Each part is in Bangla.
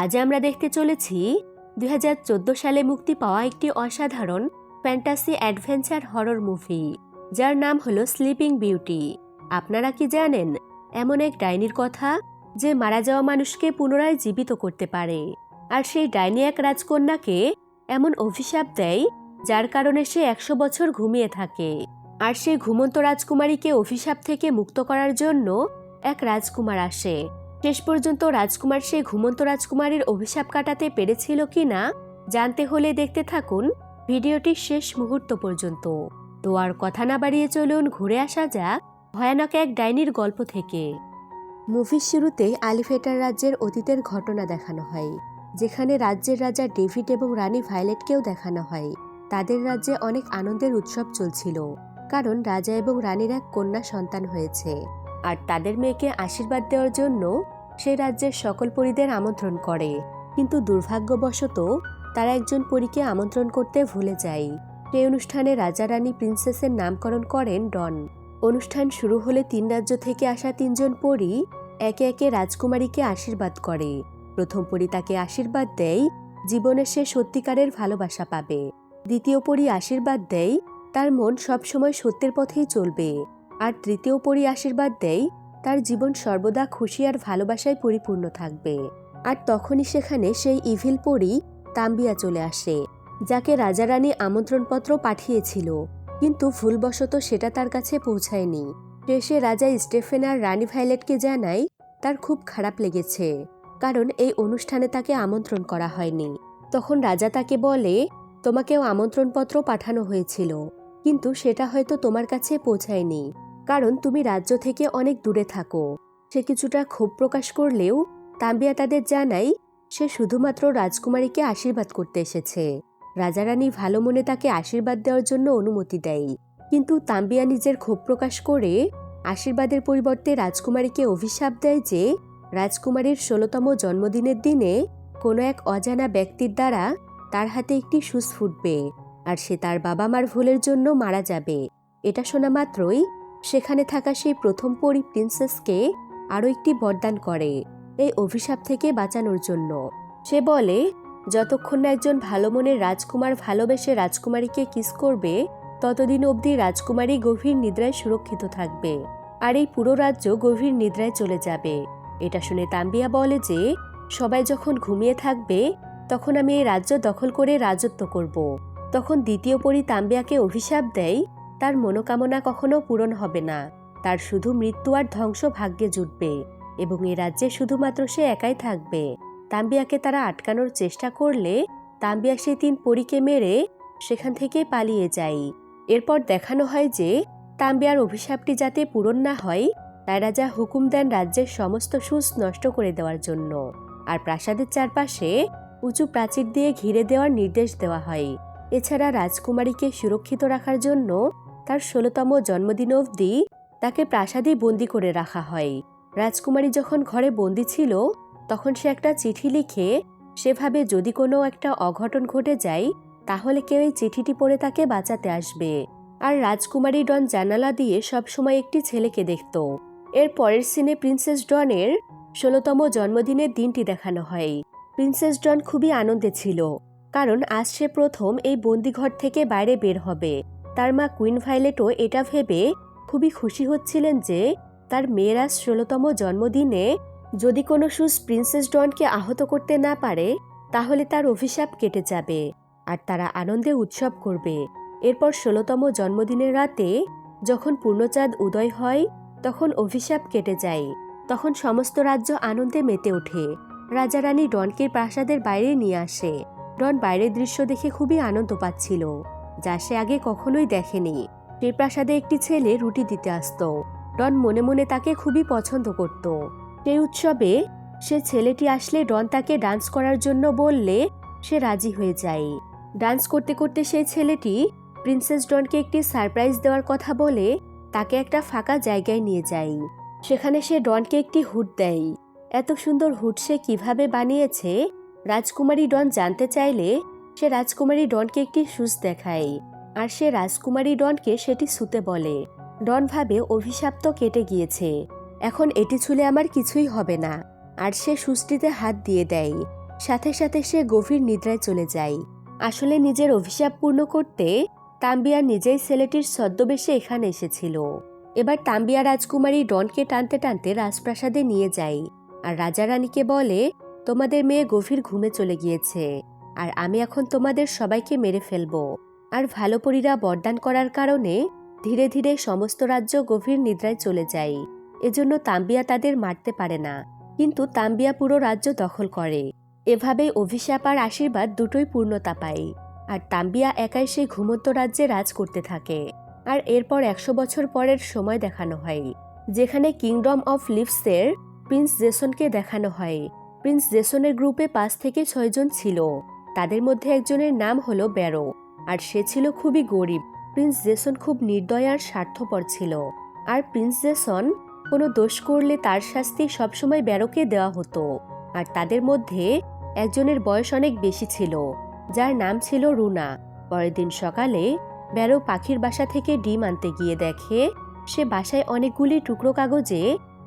আজ আমরা দেখতে চলেছি দুই হাজার চোদ্দ সালে মুক্তি পাওয়া একটি অসাধারণ ফ্যান্টাসি অ্যাডভেঞ্চার হরর মুভি, যার নাম হলো স্লিপিং বিউটি। আপনারা কি জানেন, এমন এক ডাইনির কথা যে মারা যাওয়া মানুষকে পুনরায় জীবিত করতে পারে। আর সেই ডাইনি এক রাজকন্যাকে এমন অভিশাপ দেয় যার কারণে সে একশো বছর ঘুমিয়ে থাকে। আর সেই ঘুমন্ত রাজকুমারীকে অভিশাপ থেকে মুক্ত করার জন্য এক রাজকুমার আসে শেষ পর্যন্ত রাজকুমার সেই ঘুমন্ত রাজকুমারের অভিশাপ কাটাতে পেরেছিল কিনা জানতে হলে দেখতে থাকুন ভিডিওটির শেষ মুহূর্ত পর্যন্ত। তো আর কথা না বাড়িয়ে চলুন, ঘুরে আসা যাক ভয়ানক এক ডাইনির গল্প থেকে। মুভির শুরুতে আলিফেটার রাজ্যের অতীতের ঘটনা দেখানো হয়, যেখানে রাজ্যের রাজা ডেভিড এবং রানী ভায়োলেটকেও দেখানো হয়। তাদের রাজ্যে অনেক আনন্দের উৎসব চলছিল, কারণ রাজা এবং রানীর এক কন্যা সন্তান হয়েছে। আর তাদের মেয়েকে আশীর্বাদ দেওয়ার জন্য সে রাজ্যের সকল পরীদের আমন্ত্রণ করে। কিন্তু দুর্ভাগ্যবশত তারা একজন পরীকে আমন্ত্রণ করতে ভুলে যায়। সেই অনুষ্ঠানে রাজা রানী প্রিন্সেসের নামকরণ করেন ডন। অনুষ্ঠান শুরু হলে তিন রাজ্য থেকে আসা তিনজন পরী একে একে রাজকুমারীকে আশীর্বাদ করে। প্রথম পরী তাকে আশীর্বাদ দেয়, জীবনে সে সত্যিকারের ভালোবাসা পাবে। দ্বিতীয় পরী আশীর্বাদ দেয়, তার মন সবসময় সত্যের পথেই চলবে। আর তৃতীয় পরি আশীর্বাদ দেয় তার জীবন সর্বদা খুশি আর ভালোবাসায় পরিপূর্ণ থাকবে। আর তখনই সেখানে সেই ইভিল পরী তাম্বিয়া চলে আসে, যাকে রাজা রানী আমন্ত্রণপত্র পাঠিয়েছিল। কিন্তু ভুলবশত সেটা তার কাছে পৌঁছায়নি। শেষে রাজা স্টেফেন আর রানী ভাইলেটকে জানায়, তার খুব খারাপ লেগেছে, কারণ এই অনুষ্ঠানে তাকে আমন্ত্রণ করা হয়নি। তখন রাজা তাকে বলে, তোমাকেও আমন্ত্রণপত্র পাঠানো হয়েছিল, কিন্তু সেটা হয়তো তোমার কাছে পৌঁছায়নি। কারণ তুমি রাজ্য থেকে অনেক দূরে থাকো। সে কিছুটা ক্ষোভ প্রকাশ করলেও তাম্বিয়া তাদের জানাই সে শুধুমাত্র রাজকুমারীকে আশীর্বাদ করতে এসেছে। রাজারানী ভালো মনে তাকে আশীর্বাদ দেওয়ার জন্য অনুমতি দেয়। কিন্তু তাম্বিয়া নিজের ক্ষোভ প্রকাশ করে আশীর্বাদের পরিবর্তে রাজকুমারীকে অভিশাপ দেয় যে, রাজকুমারীর ষোলোতম জন্মদিনের দিনে কোনো এক অজানা ব্যক্তির দ্বারা তার হাতে একটি সুস ফুটবে, আর সে তার বাবা মার ভুলের জন্য মারা যাবে। এটা শোনা মাত্রই সেখানে থাকা সেই প্রথম পরি প্রিন্সেসকে আরও একটি বরদান করে এই অভিশাপ থেকে বাঁচানোর জন্য। সে বলে, যতক্ষণ না একজন ভালো মনের রাজকুমার ভালোবেসে রাজকুমারীকে কিস করবে, ততদিন অবধি রাজকুমারী গভীর নিদ্রায় সুরক্ষিত থাকবে আর এই পুরো রাজ্য গভীর নিদ্রায় চলে যাবে। এটা শুনে তাম্বিয়া বলে যে, সবাই যখন ঘুমিয়ে থাকবে, তখন আমি এই রাজ্য দখল করে রাজত্ব করব। তখন দ্বিতীয় পরি তাম্বিয়াকে অভিশাপ দেয় তার মনোকামনা কখনো পূরণ হবে না। তার শুধু মৃত্যু আর ধ্বংস ভাগ্যে জুটবে এবং এ রাজ্যে শুধুমাত্র সে একাই থাকবে। তাম্বিয়াকে তারা আটকানোর চেষ্টা করলে তাম্বিয়া সেই তিন পরীকে মেরে সেখান থেকে পালিয়ে যায়। এরপর দেখানো হয় যে তাম্বিয়ার অভিশাপটি যাতে পূরণ না হয়, তাই রাজা হুকুম দেন রাজ্যের সমস্ত সুস নষ্ট করে দেওয়ার জন্য। আর প্রাসাদের চারপাশে উঁচু প্রাচীর দিয়ে ঘিরে দেওয়ার নির্দেশ দেওয়া হয়। এছাড়া রাজকুমারীকে সুরক্ষিত রাখার জন্য তার ষোলোতম জন্মদিন অবধি তাকে প্রাসাদে বন্দি করে রাখা হয়। রাজকুমারী যখন ঘরে বন্দি ছিল, তখন সে একটা চিঠি লিখে সেভাবে যদি কোনো একটা অঘটন ঘটে যায়, তাহলে কেউ এই চিঠিটি পড়ে তাকে বাঁচাতে আসবে। আর রাজকুমারী ডন জানালা দিয়ে সবসময় একটি ছেলেকে দেখত। এর পরের সিনে প্রিন্সেস ডনের ষোলোতম জন্মদিনের দিনটি দেখানো হয়। প্রিন্সেস ডন খুবই আনন্দে ছিল, কারণ আজ সে প্রথম এই বন্দিঘর থেকে বাইরে বের হবে। তার মা কুইন ভাইলেটও এটা ভেবে খুবই খুশি হচ্ছিলেন যে তার মেয়েরা ষোলোতম জন্মদিনে যদি কোনো সুস প্রিন্সেস ডনকে আহত করতে না পারে, তাহলে তার অভিশাপ কেটে যাবে আর তারা আনন্দে উৎসব করবে। এরপর ষোলোতম জন্মদিনের রাতে যখন পূর্ণচাঁদ উদয় হয়, তখন অভিশাপ কেটে যায়। তখন সমস্ত রাজ্য আনন্দে মেতে ওঠে। রাজা রানী ডনকে প্রাসাদের বাইরে নিয়ে আসে। ডন বাইরের দৃশ্য দেখে খুবই আনন্দ পাচ্ছিল। যা সে আগে কখনোই দেখেনি। সেই প্রাসাদে একটি ছেলে রুটি দিতে আসতো। ডন মনে মনে তাকে খুবই পছন্দ করত। সেই উৎসবে সে ছেলেটি আসলে ডন তাকে ডান্স করার জন্য বললে সে রাজি হয়ে যায়। ডান্স করতে করতে সেই ছেলেটি প্রিন্সেস ডনকে একটি সারপ্রাইজ দেওয়ার কথা বলে তাকে একটা ফাঁকা জায়গায় নিয়ে যায়। সেখানে সে ডনকে একটি হুড দেয়। এত সুন্দর হুড সে কীভাবে বানিয়েছে? রাজকুমারী ডন জানতে চাইলে সে রাজকুমারী ডনকে একটি সুস দেখায় আর সে রাজকুমারী ডনকে সেটি শুতে বলে। ডন ভাবে, অভিশাপ তো কেটে গিয়েছে। এখন এটি ছুলে আমার কিছুই হবে না। আর সে সুষ্টিতে হাত দিয়ে দেয়। সাথে সাথে সে গভীর নিদ্রায় চলে যায়। আসলে নিজের অভিশাপ পূর্ণ করতে তাম্বিয়া নিজেই ছেলেটির ছদ্মবেশে এখানে এসেছিল। এবার তাম্বিয়া রাজকুমারী ডনকে টানতে টানতে রাজপ্রাসাদে নিয়ে যায়। আর রাজা রানীকে বলে, তোমাদের মেয়ে গভীর ঘুমে চলে গিয়েছে। আর আমি এখন তোমাদের সবাইকে মেরে ফেলব। আর ভালো পরীরা বরদান করার কারণে ধীরে ধীরে সমস্ত রাজ্য গভীর নিদ্রায় চলে যায়। এজন্য তাম্বিয়া তাদের মারতে পারে না। কিন্তু তাম্বিয়া পুরো রাজ্য দখল করে। এভাবে অভিশাপ আর আশীর্বাদ দুটোই পূর্ণতা পায়। আর তাম্বিয়া একাই সেই ঘুমন্ত রাজ্যে রাজ করতে থাকে। আর এরপর একশো বছর পরের সময় দেখানো হয়, যেখানে কিংডম অফ লিভসের প্রিন্স জেসনকে দেখানো হয়। প্রিন্স জেসনের গ্রুপে পাঁচ থেকে ছয়জন ছিল। তাদের মধ্যে একজনের নাম হলো ব্যারো, আর সে ছিল খুবই গরিব। প্রিন্স জেসন খুব নির্দয় আর স্বার্থপর ছিল। আর প্রিন্স জেসন কোনো দোষ করলে তার শাস্তি সবসময় ব্যারোকে দেওয়া হতো। আর তাদের মধ্যে একজনের বয়স অনেক বেশি ছিল, যার নাম ছিল রুনা। পরের দিন সকালে ব্যারো পাখির বাসা থেকে ডিম আনতে গিয়ে দেখে সে বাসায় অনেকগুলি টুকরো কাগজে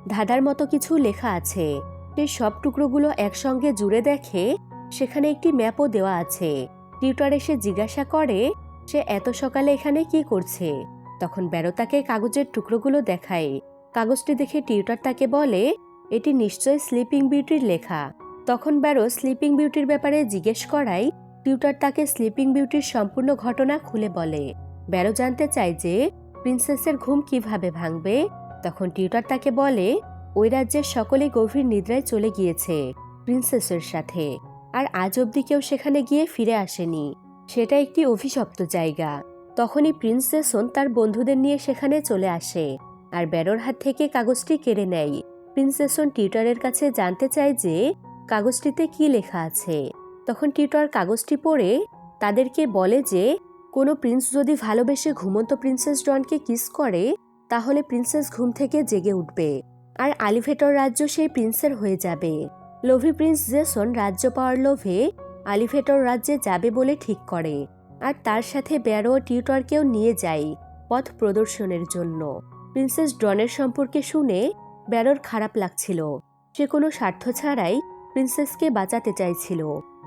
ধাঁধার মতো কিছু লেখা আছে। সে সব টুকরোগুলো একসঙ্গে জুড়ে দেখে সেখানে একটি ম্যাপও দেওয়া আছে। টিউটার এসে জিজ্ঞাসা করে, সে এত সকালে এখানে কি করছে? তখন ব্যারো তাকে কাগজের টুকরোগুলো দেখায়। কাগজটি দেখে টিউটার তাকে বলে, এটি নিশ্চয় স্লিপিং বিউটির লেখা। তখন ব্যারো স্লিপিং বিউটির ব্যাপারে জিজ্ঞেস করায়, টিউটার তাকে স্লিপিং বিউটির সম্পূর্ণ ঘটনা খুলে বলে। ব্যারো জানতে চায় যে, প্রিন্সেসের ঘুম কীভাবে ভাঙবে? তখন টিউটার তাকে বলে, ওই রাজ্যের সকলে গভীর নিদ্রায় চলে গিয়েছে, প্রিন্সেসের সাথে। আর আজ অবধি কেউ সেখানে গিয়ে ফিরে আসেনি। সেটা একটি অভিশপ্ত জায়গা। তখনই প্রিন্স জেসন তার বন্ধুদের নিয়ে সেখানে চলে আসে। আর ব্যারোর হাত থেকে কাগজটি কেড়ে নেয়। প্রিন্স জেসন টিউটারের কাছে জানতে চায় যে, কাগজটিতে কি লেখা আছে। তখন টিউটার কাগজটি পড়ে তাদেরকে বলে যে, কোনো প্রিন্স যদি ভালোবেসে ঘুমন্ত প্রিন্সেস ডনকে কিস করে, তাহলে প্রিন্সেস ঘুম থেকে জেগে উঠবে। আর আলিভেটর রাজ্য সেই প্রিন্সের হয়ে যাবে। লোভি প্রিন্স জেসন রাজ্য পাওয়ার লোভে আলিভেটর রাজ্যে যাবে বলে ঠিক করে। আর তার সাথে ব্যারো টিউটরকেও নিয়ে যায় পথ প্রদর্শনের জন্য। প্রিন্সেস ডনের সম্পর্কে শুনে ব্যারোর খারাপ লাগছিল। সে কোনো স্বার্থ ছাড়াই প্রিন্সেসকে বাঁচাতে চাইছিল।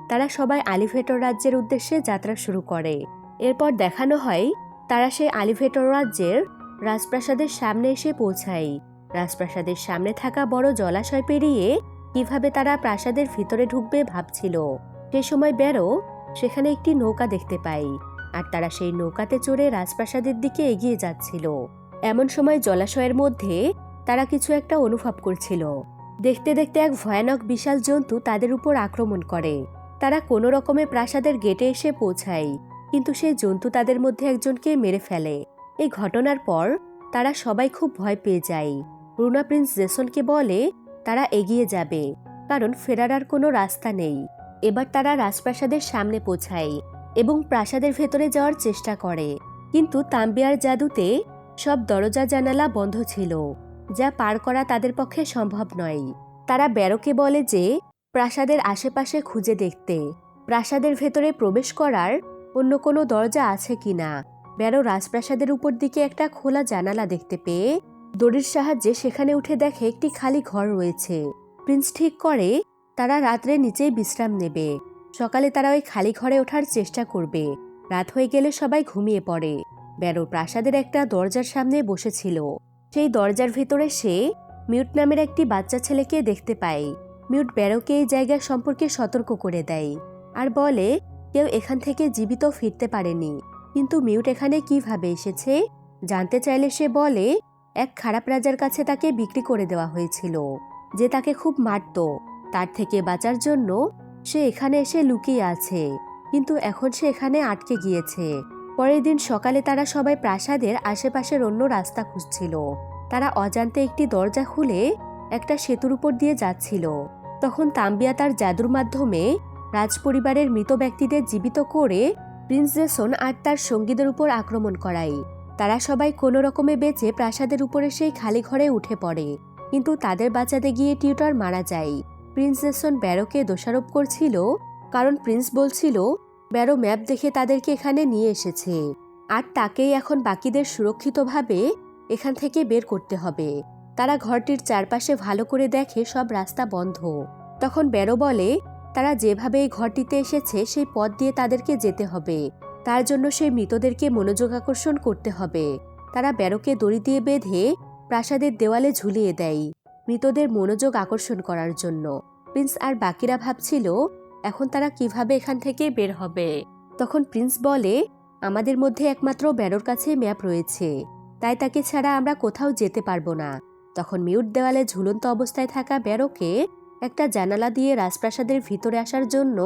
তারা সবাই আলিভেটর রাজ্যের উদ্দেশ্যে যাত্রা শুরু করে। এরপর দেখানো হয়, তারা সেই আলিভেটর রাজ্যের রাজপ্রাসাদের সামনে এসে পৌঁছায়। রাজপ্রাসাদের সামনে থাকা বড় জলাশয় পেরিয়ে কীভাবে তারা প্রাসাদের ভিতরে ঢুকবে ভাবছিল। সে সময় বেরো সেখানে একটি নৌকা দেখতে পাই আর তারা সেই নৌকাতে চড়ে রাজপ্রাসাদের দিকে এগিয়ে যাচ্ছিল। এমন সময় জলাশয়ের মধ্যে তারা কিছু একটা অনুভব করছিল। দেখতে দেখতে এক ভয়ানক বিশাল জন্তু তাদের উপর আক্রমণ করে। তারা কোনো রকমে প্রাসাদের গেটে এসে পৌঁছায়, কিন্তু সেই জন্তু তাদের মধ্যে একজনকে মেরে ফেলে। এই ঘটনার পর তারা সবাই খুব ভয় পেয়ে যায়। রুনা প্রিন্স জেসনকে বলে তারা এগিয়ে যাবে। কারণ ফেরার আর কোনো রাস্তা নেই। এবার তারা রাজপ্রাসাদের সামনে পৌঁছায় এবং প্রাসাদের ভেতরে যাওয়ার চেষ্টা করে। কিন্তু তাম্বিয়ার জাদুতে সব দরজা জানালা বন্ধ ছিল, যা পার করা তাদের পক্ষে সম্ভব নয়। তারা ব্যারোকে বলে যে, প্রাসাদের আশেপাশে খুঁজে দেখতে। প্রাসাদের ভেতরে প্রবেশ করার অন্য কোনো দরজা আছে কিনা? ব্যারো রাজপ্রাসাদের উপর দিকে একটা খোলা জানালা দেখতে পেয়ে দড়ির সাহায্যে সেখানে উঠে দেখে একটি খালি ঘর রয়েছে। প্রিন্স ঠিক করে, তারা রাত্রে নিচেই বিশ্রাম নেবে। সকালে তারা ওই খালি ঘরে ওঠার চেষ্টা করবে। রাত হয়ে গেলে সবাই ঘুমিয়ে পড়ে। ব্যারো প্রাসাদের একটা দরজার সামনে বসেছিল। সেই দরজার ভেতরে সে মিউট নামের একটি বাচ্চা ছেলেকে দেখতে পায়। মিউট ব্যারোকে এই জায়গা সম্পর্কে সতর্ক করে দেয় আর বলে, কেউ এখান থেকে জীবিত ফিরতে পারেনি। কিন্তু মিউট এখানে কীভাবে এসেছে? জানতে চাইলে সে বলে এক খারাপ রাজার কাছে তাকে বিক্রি করে দেওয়া হয়েছিল, যে তাকে খুব মারত। তার থেকে বাঁচার জন্য সে এখানে এসে লুকিয়ে আছে, কিন্তু এখন সে এখানে আটকে গিয়েছে। পরের দিন সকালে তারা সবাই প্রাসাদের আশেপাশের অন্য রাস্তা খুঁজছিল। তারা অজান্তে একটি দরজা খুলে একটা সেতুর উপর দিয়ে যাচ্ছিল। তখন তাম্বিয়া তার জাদুর মাধ্যমে রাজপরিবারের মৃত ব্যক্তিদের জীবিত করে প্রিন্স জেসন আর তার সঙ্গীদের উপর আক্রমণ করায়। তারা সবাই কোনো রকমে বেঁচে প্রাসাদের উপরে সেই খালি ঘরে উঠে পড়ে। কিন্তু তাদের বাঁচাতে গিয়ে টিউটার মারা যায়। প্রিন্স জেসন ব্যারোকে দোষারোপ করছিল, কারণ প্রিন্স বলছিল, ব্যারো ম্যাপ দেখে তাদেরকে এখানে নিয়ে এসেছে। আর তাকেই এখন বাকিদের সুরক্ষিতভাবে এখান থেকে বের করতে হবে। তারা ঘরটির চারপাশে ভালো করে দেখে সব রাস্তা বন্ধ। তখন ব্যারো বলে, তারা যেভাবে এই ঘরটিতে এসেছে, সেই পথ দিয়ে তাদেরকে যেতে হবে। তার জন্য সেই মৃতদেরকে মনোযোগ আকর্ষণ করতে হবে। তারা ব্যারোকে দড়ি দিয়ে বেঁধে প্রাসাদের দেওয়ালে ঝুলিয়ে দেয় মৃতদের মনোযোগ আকর্ষণ করার জন্য। প্রিন্স আর বাকিরা ভাবছিল, এখন তারা কীভাবে এখান থেকে বের হবে? তখন প্রিন্স বলে, আমাদের মধ্যে একমাত্র ব্যারোর কাছে ম্যাপ রয়েছে। তাই তাকে ছাড়া আমরা কোথাও যেতে পারব না। তখন মিউট দেওয়ালে ঝুলন্ত অবস্থায় থাকা ব্যারোকে একটা জানালা দিয়ে রাজপ্রাসাদের ভিতরে আসার জন্য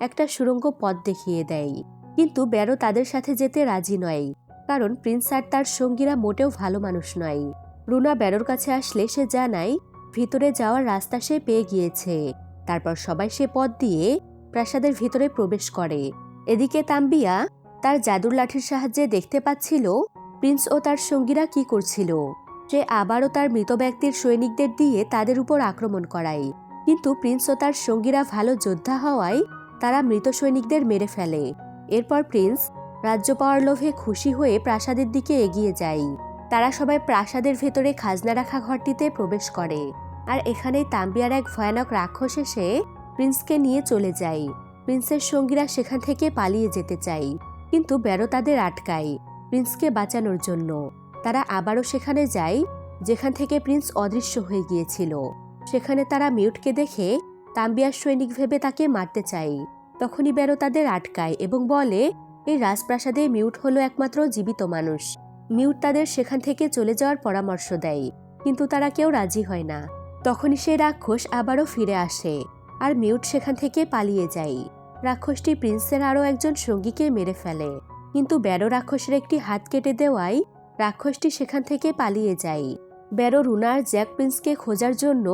একটা সুড়ঙ্গ পথ দেখিয়ে দেয়। কিন্তু ব্যারো তাদের সাথে যেতে রাজি নয়। কারণ প্রিন্স আর তার সঙ্গীরা মোটেও ভালো মানুষ নয়। রুনা ব্যারোর কাছে আসলে সে জানায়, ভিতরে যাওয়ার রাস্তা সে পেয়ে গিয়েছে। তারপর সবাই সে পথ দিয়ে প্রাসাদের ভিতরে প্রবেশ করে। এদিকে তাম্বিয়া তার জাদুর লাঠির সাহায্যে দেখতে পাচ্ছিল প্রিন্স ও তার সঙ্গীরা কি করছিল। সে আবারও তার মৃত ব্যক্তির সৈনিকদের দিয়ে তাদের উপর আক্রমণ করায়। কিন্তু প্রিন্স ও তার সঙ্গীরা ভালো যোদ্ধা হওয়ায় তারা মৃত সৈনিকদের মেরে ফেলে। এরপর প্রিন্স রাজ্য পাওয়ার লোভে খুশি হয়ে প্রাসাদের দিকে এগিয়ে যায়। তারা সবাই প্রাসাদের ভেতরে খাজনা রাখা ঘরটিতে প্রবেশ করে। আর এখানেই তাম্বিয়ার এক ভয়ানক রাক্ষস এসে প্রিন্সকে নিয়ে চলে যায়। প্রিন্সের সঙ্গীরা সেখান থেকে পালিয়ে যেতে চায়, কিন্তু ব্যারো তাদের আটকায় প্রিন্সকে বাঁচানোর জন্য। তারা আবারও সেখানে যায়, যেখান থেকে প্রিন্স অদৃশ্য হয়ে গিয়েছিল। সেখানে তারা মিউটকে দেখে তাম্বিয়ার সৈনিক ভেবে তাকে মারতে চায়। তখনই ব্যারো তাদের আটকায় এবং বলে, এই রাজপ্রাসাদে মিউট হলো একমাত্র জীবিত মানুষ। মিউট তাদের সেখান থেকে চলে যাওয়ার পরামর্শ দেয়, কিন্তু তারা কেউ রাজি হয় না। তখনই সে রাক্ষস আবারও ফিরে আসে আর মিউট সেখান থেকে পালিয়ে যায়। রাক্ষসটি প্রিন্সের আরও একজন সঙ্গীকে মেরে ফেলে। কিন্তু ব্যারো রাক্ষসের একটি হাত কেটে দেওয়ায় রাক্ষসটি সেখান থেকে পালিয়ে যায়। ব্যারো রুনার জ্যাক প্রিন্সকে খোঁজার জন্য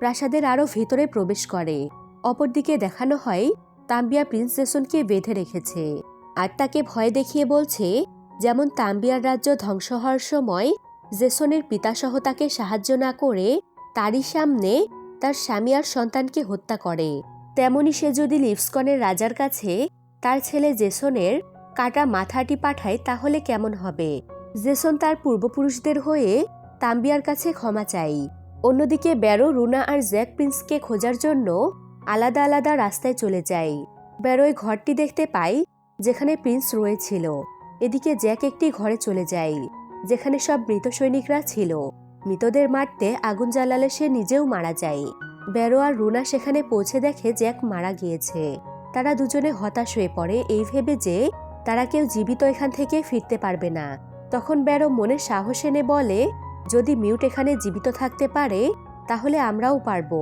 প্রাসাদের আরও ভিতরে প্রবেশ করে। অপরদিকে দেখানো হয় তাম্বিয়া প্রিন্স জেসনকে বেঁধে রেখেছে। আর তাকে ভয় দেখিয়ে বলছে, যেমন তাম্বিয়ার রাজ্য ধ্বংস হওয়ার সময় জেসনের পিতাসহ তাকে সাহায্য না করে তারই সামনে তার স্বামী আর সন্তানকে হত্যা করে। তেমনি সে যদি লিপসকনের রাজার কাছে তার ছেলে জেসনের কাটা মাথাটি পাঠায়, তাহলে কেমন হবে? জেসন তার পূর্বপুরুষদের হয়ে তাম্বিয়ার কাছে ক্ষমা চাই অন্যদিকে ব্যারো, রুনা আর জ্যাক প্রিন্সকে খোঁজার জন্য আলাদা আলাদা রাস্তায় চলে যায় ব্যারোয় ঘরটি দেখতে পাই, যেখানে প্রিন্স রয়েছিল। এদিকে জ্যাক একটি ঘরে চলে যায় যেখানে সব মৃত সৈনিকরা ছিল। মৃতদের মারতে আগুন জ্বালালে সে নিজেও মারা যায়। ব্যারো আর রুনা সেখানে পৌঁছে দেখে জ্যাক মারা গিয়েছে। তারা দুজনে হতাশ হয়ে পড়ে। এই ভেবে যে তারা কেউ জীবিত এখান থেকে ফিরতে পারবে না। তখন ব্যারো মনে সাহস এনে বলে, যদি মিউট এখানে জীবিত থাকতে পারে, তাহলে আমরাও পারব।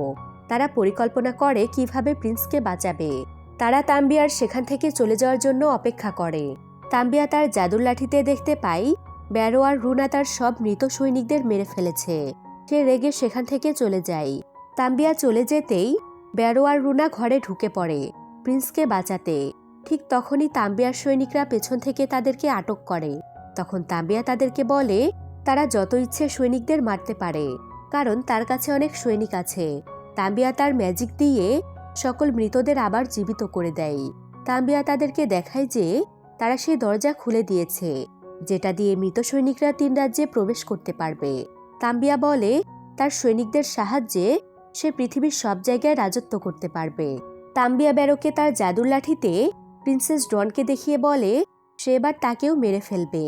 তারা পরিকল্পনা করে কীভাবে প্রিন্সকে বাঁচাবে। তারা তাম্বিয়ার সেখান থেকে চলে যাওয়ার জন্য অপেক্ষা করে। তাম্বিয়া তার জাদুর লাঠিতে দেখতে পাই ব্যারো আর রুনা তার সব মৃত সৈনিকদের মেরে ফেলেছে। সে রেগে সেখান থেকে চলে যায়। তাম্বিয়া চলে যেতেই ব্যারো আর রুনা ঘরে ঢুকে পড়ে প্রিন্সকে বাঁচাতে। ঠিক তখনই তাম্বিয়ার সৈনিকরা পেছন থেকে তাদেরকে আটক করে। তখন তাম্বিয়া তাদেরকে বলে, তারা যত ইচ্ছে সৈনিকদের মারতে পারে, কারণ তার কাছে অনেক সৈনিক আছে। তাম্বিয়া তার ম্যাজিক দিয়ে সকল মৃতদের আবার জীবিত করে দেয়। তাম্বিয়া তাদেরকে দেখায় যে তারা সেই দরজা খুলে দিয়েছে, যেটা দিয়ে মৃত সৈনিকরা তিন রাজ্যে প্রবেশ করতে পারবে। তাম্বিয়া বলে, তার সৈনিকদের সাহায্যে সে পৃথিবীর সব জায়গায় রাজত্ব করতে পারবে। তাম্বিয়া ব্যারোকে তার জাদুর লাঠিতে প্রিন্সেস ডনকে দেখিয়ে বলে, সে এবার তাকেও মেরে ফেলবে।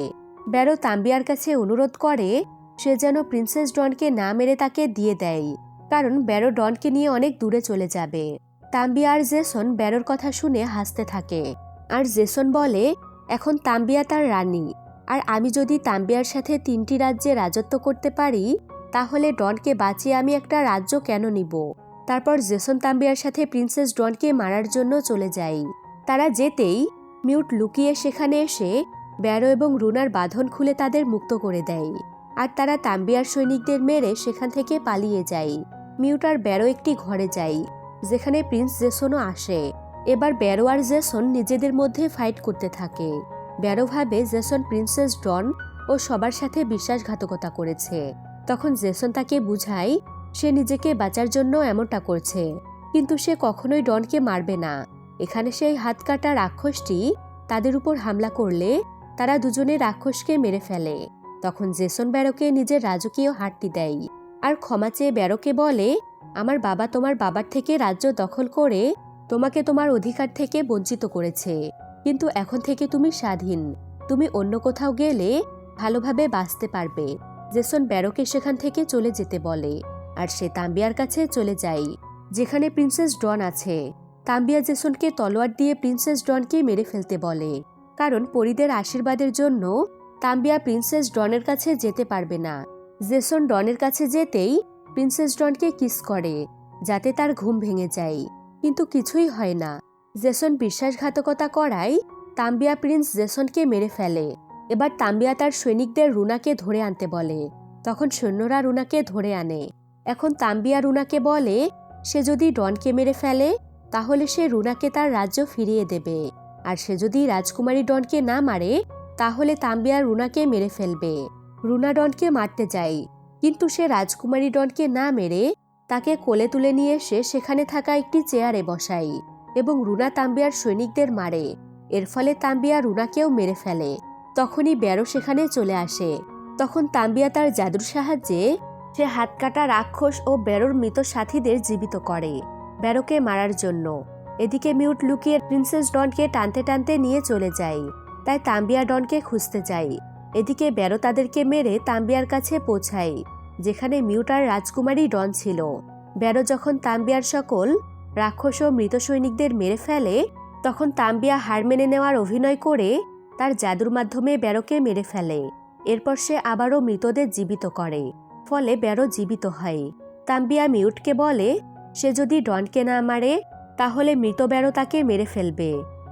ব্যারো তাম্বিয়ার কাছে অনুরোধ করে, সে যেন প্রিন্সেস ডনকে না মেরে তাকে দিয়ে দেয়। কারণ ব্যারো ডনকে নিয়ে অনেক দূরে চলে যাবে। তাম্বিয়া আর জেসন ব্যারোর কথা শুনে হাসতে থাকে। আর জেসন বলে, এখন তাম্বিয়া তার রানী। আর আমি যদি তাম্বিয়ার সাথে তিনটি রাজ্যে রাজত্ব করতে পারি, তাহলে ডনকে বাঁচিয়ে আমি একটা রাজ্য কেন নিব? তারপর জেসন তাম্বিয়ার সাথে প্রিন্সেস ডনকে মারার জন্য চলে যাই তারা যেতেই মিউট লুকিয়ে সেখানে এসে ব্যারো এবং রুনার বাঁধন খুলে তাদের মুক্ত করে দেয়। আর তারা তাম্বিয়ার সৈনিকদের মেরে সেখান থেকে পালিয়ে যায়। মিউটার ব্যারো একটি ঘরে যায়, যেখানে প্রিন্স জেসনও আসে। এবার ব্যারো আর জেসন নিজেদের মধ্যে ফাইট করতে থাকে। ব্যারো ভাবে জেসন প্রিন্সেস ডন ও সবার সাথে বিশ্বাসঘাতকতা করেছে। তখন জেসন তাকে বুঝায়, সে নিজেকে বাঁচার জন্য এমনটা করছে, কিন্তু সে কখনোই ডনকে মারবে না। এখানে সেই হাত কাটা রাক্ষসটি তাদের উপর হামলা করলে তারা দুজনে রাক্ষসকে মেরে ফেলে। তখন জেসন ব্যারোকে নিজের রাজকীয় হারটি দেয় আর ক্ষমা চেয়ে ব্যারোকে বলে, আমার বাবা তোমার বাবার থেকে রাজ্য দখল করে তোমাকে তোমার অধিকার থেকে বঞ্চিত করেছে। কিন্তু এখন থেকে তুমি স্বাধীন। তুমি অন্য কোথাও গেলে ভালোভাবে বাঁচতে পারবে জেসন ব্যারোকে সেখান থেকে চলে যেতে বলে। আর সে তাম্বিয়ার কাছে চলে যায়, যেখানে প্রিন্সেস ডন আছে। তাম্বিয়া জেসনকে তলোয়ার দিয়ে প্রিন্সেস ডনকে মেরে ফেলতে বলে। কারণ পরিদের আশীর্বাদের জন্য তাম্বিয়া প্রিন্সেস ডনের কাছে যেতে পারবে না। জেসন ডনের কাছে যেতেই প্রিন্সেস ডনকে কিস করে, যাতে তার ঘুম ভেঙে যায়। কিন্তু কিছুই হয় না। জেসন বিশ্বাসঘাতকতা করায় তাম্বিয়া প্রিন্স জেসনকে মেরে ফেলে। এবার তাম্বিয়া তার সৈনিকদের রুনাকে ধরে আনতে বলে। তখন সৈন্যরা রুনাকে ধরে আনে। এখন তাম্বিয়া রুনাকে বলে, সে যদি ডনকে মেরে ফেলে, তাহলে সে রুনাকে তার রাজ্য ফিরিয়ে দেবে। আর সে যদি রাজকুমারী ডনকে না মারে তাহলে তাম্বিয়া রুনাকে মেরে ফেলবে। রুনা ডনকে মারতে যায় কিন্তু সে রাজকুমারী ডনকে না মেরে তাকে কোলে তুলে নিয়ে এসে সেখানে থাকা একটি চেয়ারে বসায় এবং রুনা তাম্বিয়ার সৈনিকদের মারে। এর ফলে তাম্বিয়া রুনাকেও মেরে ফেলে। তখনই ব্যারো সেখানে চলে আসে। তখন তাম্বিয়া তার জাদুর সাহায্যে সে হাত কাটা রাক্ষস ও ব্যারোর মৃত সাথীদের জীবিত করে ব্যারোকে মারার জন্য। এদিকে মিউট লুকিয়ে প্রিন্সেস ডনকে টানতে টানতে নিয়ে চলে যায়। তাই তাম্বিয়া ডনকে খুঁজতে যায় এদিকে ব্যারো তাদেরকে মেরে তাম্বিয়ার কাছে পৌঁছায় যেখানে মিউটার রাজকুমারী ডন ছিল। ব্যারো যখন তাম্বিয়ার সকল রাক্ষস ও মৃত সৈনিকদের মেরে ফেলে, তখন তাম্বিয়া হার মেনে নেওয়ার অভিনয় করে তার জাদুর মাধ্যমে ব্যারোকে মেরে ফেলে। এরপর সে আবারও মৃতদের জীবিত করে, ফলে ব্যারো জীবিত হয়। তাম্বিয়া মিউটকে বলে, সে যদি ডনকে না মারে, তাহলে মৃত ব্যারো তাকে মেরে ফেলবে।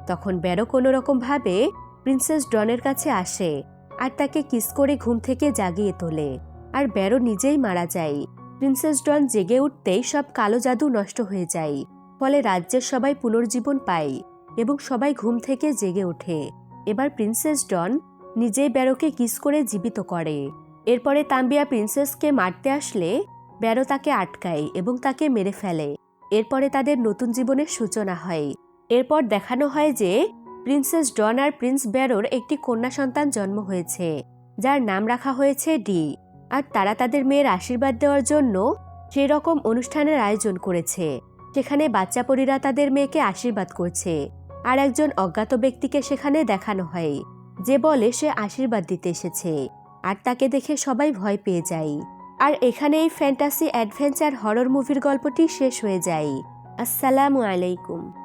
তখন ব্যারো কোনো রকমভাবে প্রিন্সেস ডনের কাছে আসে আর তাকে কিস করে ঘুম থেকে জাগিয়ে তোলে। আর ব্যারো নিজেই মারা যায়। প্রিন্সেস ডন জেগে উঠতেই সব কালো জাদু নষ্ট হয়ে যায়। ফলে রাজ্যের সবাই পুনর্জীবন পায় এবং সবাই ঘুম থেকে জেগে ওঠে। এবার প্রিন্সেস ডন নিজেই ব্যারোকে কিস করে জীবিত করে। এরপরে তাম্বিয়া প্রিন্সেসকে মারতে আসলে ব্যারো তাকে আটকায় এবং তাকে মেরে ফেলে। এরপরে তাদের নতুন জীবনের সূচনা হয়। এরপর দেখানো হয় যে প্রিন্সেস ডন আর প্রিন্স ব্যারোর একটি কন্যা সন্তান জন্ম হয়েছে, যার নাম রাখা হয়েছে ডি। আর তারা তাদের মেয়ের আশীর্বাদ দেওয়ার জন্য সেই রকম অনুষ্ঠানের আয়োজন করেছে। সেখানে বাচ্চা পরীরা তাদের মেয়েকে আশীর্বাদ করছে, আর একজন অজ্ঞাত ব্যক্তিকে সেখানে দেখানো হয়, যে বলে সে আশীর্বাদ দিতে এসেছে, আর তাকে দেখে সবাই ভয় পেয়ে যায়। আর এখানে এই ফ্যান্টাসি অ্যাডভেঞ্চার হরর মুভির গল্পটি শেষ হয়ে যায়। আসসালামু আলাইকুম।